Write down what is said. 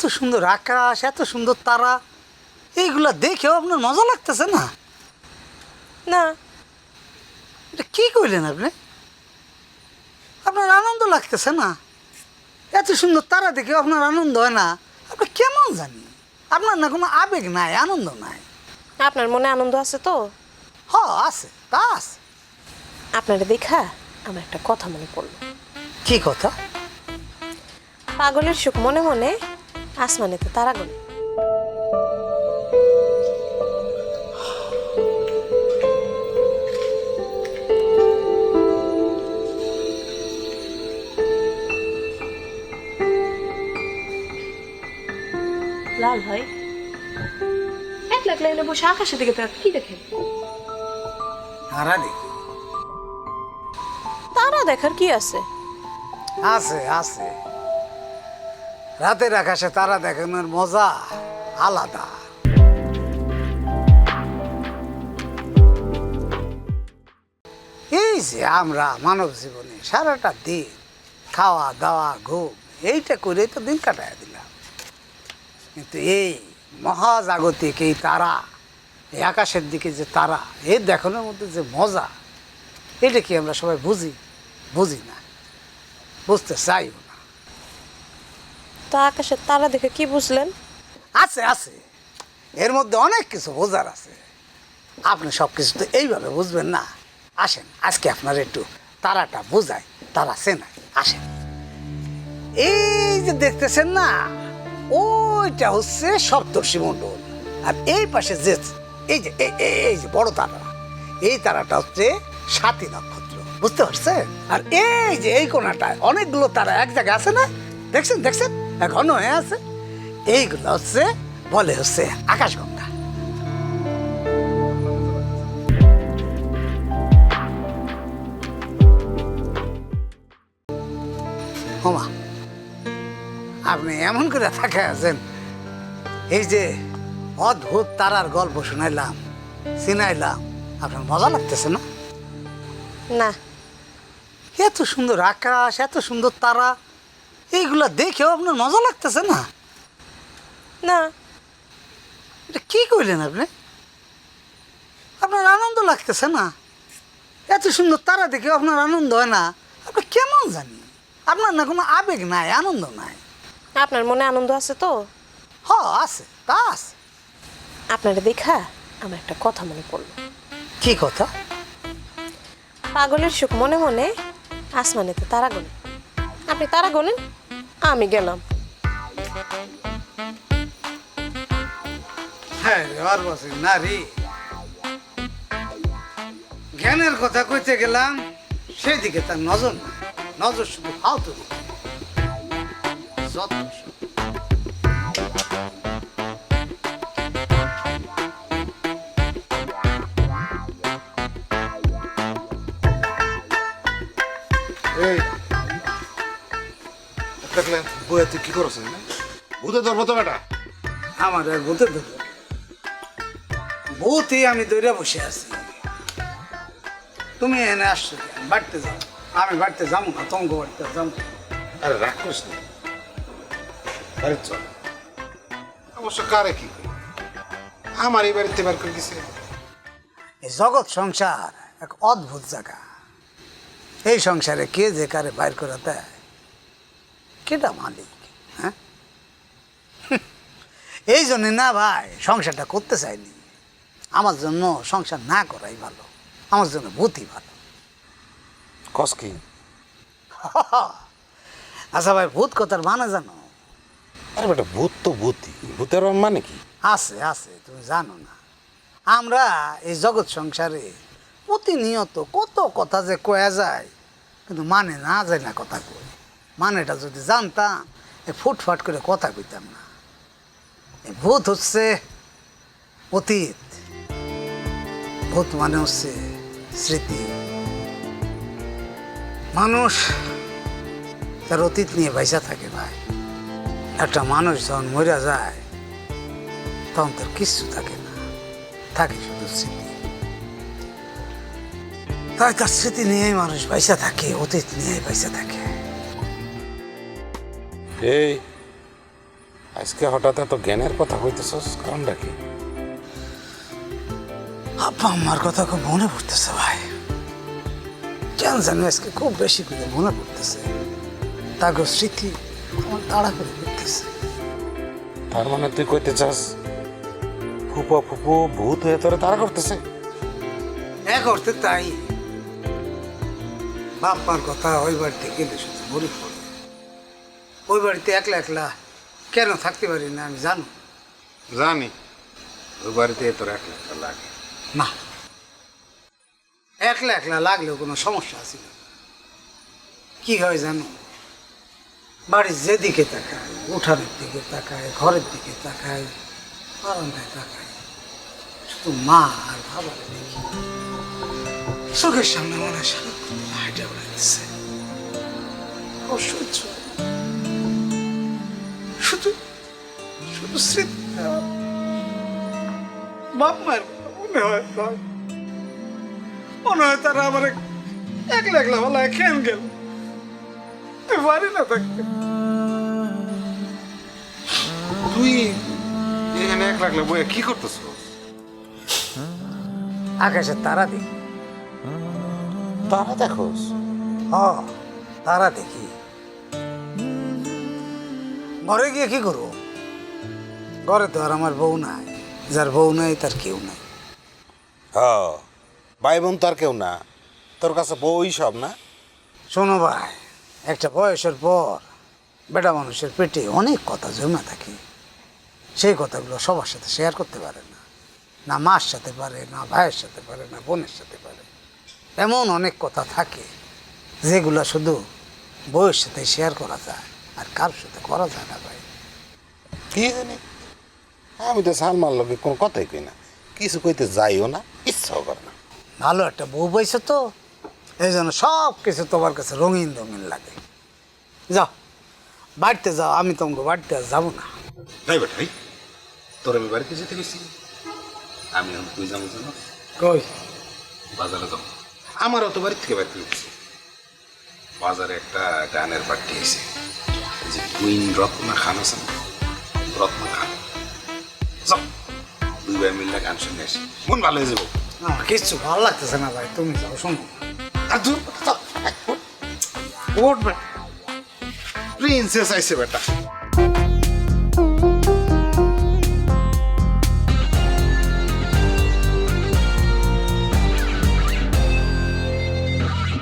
এত সুন্দর আকাশ এত সুন্দর তারা এইগুলা দেখেও আপনার মজা লাগতেছে না? না। এটা কি করলেন আপনি? আপনার আনন্দ লাগতেছে না? এত সুন্দর তারা দেখেও আপনার আনন্দ হয় না? আপনি কেমন জানি? আপনার না কোনো আবেগ নাই আনন্দ নাই। আপনার মনে আনন্দ আছে তো? হ আছে তা আছে। আপনারা দেখা আমার একটা কথা মনে পড়ল। কি কথা? পাগলের সুখ মনে মনে আসমানেতে তারা গলে লাল ভাই এক লাখ লাইনে বসে আকাশের দিকে কি দেখেন? তারা দেখি। তারা দেখার কি আছে? আছে আছে। রাতের আকাশে তারা দেখানোর মজা আলাদা। এই যে আমরা মানব জীবনে সারাটা দিন খাওয়া, দাওয়া, ঘুম, এইটা করে তো দিন কাটায় দিলাম। কিন্তু এই মহাজাগতিক এই তারা, এই আকাশের দিকে যে তারা, এই দেখানোর মধ্যে যে মজা, এটা কি আমরা সবাই বুঝি? বুঝি না। বুঝতে চাইও না। তো আকাশের তারা দেখে কি বুঝলেন? আছে আছে। এর মধ্যে অনেক কিছু বোঝার আছে। আপনি সব কিছু তো এইভাবে বুঝবেন না। আসেন, আজকে আপনার একটু তারাটা বোঝাই, তারা চেনাই। আসেন। এই যে দেখতেছেন না, ওইটা হচ্ছে সপ্তর্ষি মণ্ডল। আর এই পাশে যে, এই যে, এই- যে বড় তারা, এই তারাটা হচ্ছে সাতী নক্ষত্র। বুঝতে পারছেন? আর এই যে এই কোনাটা অনেকগুলো তারা এক জায়গায় আছে না? দেখছেন দেখছেন? ঘন হয়ে আছে? এইগুলো হচ্ছে বলে হচ্ছে আকাশগঙ্গা। হোমা আপনি এমন করে থাকে আছেন। এই যে অদ্ভুত তারার গল্প শুনাইলাম চিনাইলাম আপনার মজা লাগতেছে না? না। এত সুন্দর আকাশ এত সুন্দর তারা এইগুলা দেখেও আপনার মজা লাগতেছে না? না। এটা কি কইলেন আপনি? আপনার আনন্দ লাগতেছে না? এত সুন্দর তারা দেখেও আপনার আনন্দ হয় না। আপনি কেমন জানি? আপনার না কোনো আবেগ নাই আনন্দ নাই। আপনার মনে আনন্দ আছে তো? হ আছে তা আছে। আপনারা দেখা আমার একটা কথা মনে পড়ল। কি কথা? পাগলের সুখ মনে মনে আসমানেতে তারা গলে আপনি তারা গলেন আমি গেলাম। হ্যাঁ রে পারবছি নারী জ্ঞানের কথা কইতে গেলাম সেই দিকে তার নজর নজর শুধু ফালতু। যত বইয়া তুই কি করছ ভূতে ধরবো তো বেটা। আমার আর ভূতে ধরবে ভূতই আমি দৌড়ে বসে আছি। তুমি এনে আসছো বাড়তে যাও। আমি বাড়তে যাব না বাড়তে যাব আরে রাগ করিস না। আরে চল। অবশ্য কারে কি? আমার এই বাড়িতে বার করে দিছে। এই জগৎ সংসার এক অদ্ভুত জায়গা। এই সংসারে কে যে কারে বাইর করে দেয়? কেটা মালিক হ্যাঁ? এই জন্য না ভাই সংসারটা করতে চাইনি। আমার জন্য সংসার না করাই ভালো আমার জন্য ভূতই ভালো। কস কি? আচ্ছা ভাই ভূত কথার মানে জানো? আরে বেটা ভূত তো ভূতই। ভূতের মানে কি? আছে আছে তুমি জানো না। আমরা এই জগৎ সংসারে প্রতিনিয়ত কত কথা যে কয়া যায় কিন্তু মানে না যায় না কথা কই মানেটা যদি জানতাম ফুটফাট করে কথা কইতাম না। ভূত হচ্ছে অতীত। ভূত মানে হচ্ছে স্মৃতি। মানুষ তার অতীত নিয়ে বাইসা থাকে ভাই। একটা মানুষ যখন মরে যায়, তখন তার কিচ্ছু থাকে না। থাকে শুধু স্মৃতি। তাই তার স্মৃতি নিয়েই মানুষ পয়সা থাকে, অতীত নিয়েই পয়সা থাকে। এই আজকে হঠাৎ এত জ্ঞানের কথা কইতেছস কারণটা কি? আব্বা আমার কথা খুব মনে পড়তেছে ভাই। কেন জানি আজকে খুব বেশি করে মনে পড়তেছে। তাকে স্মৃতি আমার তাড়া করে করতেছে তার মানে তুই কইতে চাস ফুপো ফুপো ভূত হয়ে তোরে তারা করতেছে? এক অর্থে তাই। বাপ্পার কথা ওই বাড়িতে গেলে শুধু মনে পড়ে। ওই বাড়িতে একলা একলা কেন থাকতে পারি না আমি জানো? জানি। ওই বাড়িতে তোর একলা একলা লাগে। না। একলা একলা লাগলেও কোনো সমস্যা আছে না। কি হয় জানো? বাড়ির যেদিকে তাকায় উঠানের দিকে তাকায় ঘরের দিকে তাকায় বারান্দায় তাকায় শুধু মা আর বাবা দেখি। চোখের সামনে মনে হয় সারাক্ষণ হাইটা বেড়াইতেছে অসহ্য। স্মৃতি বাপ মায়ের মনে হয় মনে হয় তারা আমার একলা একলা বলা কেন গেল পারি না থাকতে তুই এখানে এক লাখ বইয়া কি করতেছ আকাশের তারা দেখি তারা দেখোস হ তারা দেখি ঘরে গিয়ে কি করব ঘরে তো আর আমার বউ নাই। যার বউ নাই তার কেউ নাই। হ ভাই বোন তো আর কেউ না। তোর কাছে বউই সব না? শোনো ভাই একটা বয়সের পর বেটা মানুষের পেটে অনেক কথা জমা থাকে। সেই কথাগুলো সবার সাথে শেয়ার করতে পারে না। না মার সাথে পারে না ভাইয়ের সাথে পারে না বোনের সাথে পারে। এমন অনেক কথা থাকে যেগুলো শুধু বউয়ের সাথে শেয়ার করা যায় আর কারোর সাথে করা যায় না ভাই। কি জানি? আমি তো সালমার লোকে কোনো কথাই কই না। কিছু কইতে যাইও না ইচ্ছাও করে না। ভালো একটা বউ পাইছে তো এই জন্য সব কিছু তোমার কাছে রঙিন রঙিন লাগে। যাও বাড়িতে যাও আমি তোমাকে বাড়িতে আর যাব না। তাই বেটাই তোর আমি বাড়িতে যেতে গেছি। আমি এখন তুই যাব জানো কই? বাজারে যাব। আমারও তো বাড়ি থেকে বাড়িতে গেছি। বাজারে একটা গানের পার্টি এসে যে কুইন রত্না খান আছে রত্না খান দুই ভাই মিললে গান শুনে আসি মন ভালো হয়ে যাব আমার কিচ্ছু ভালো লাগতেছে না ভাই তুমি যাও শোনো আর দূর যাও, প্রিন্সেস আইসে বেটা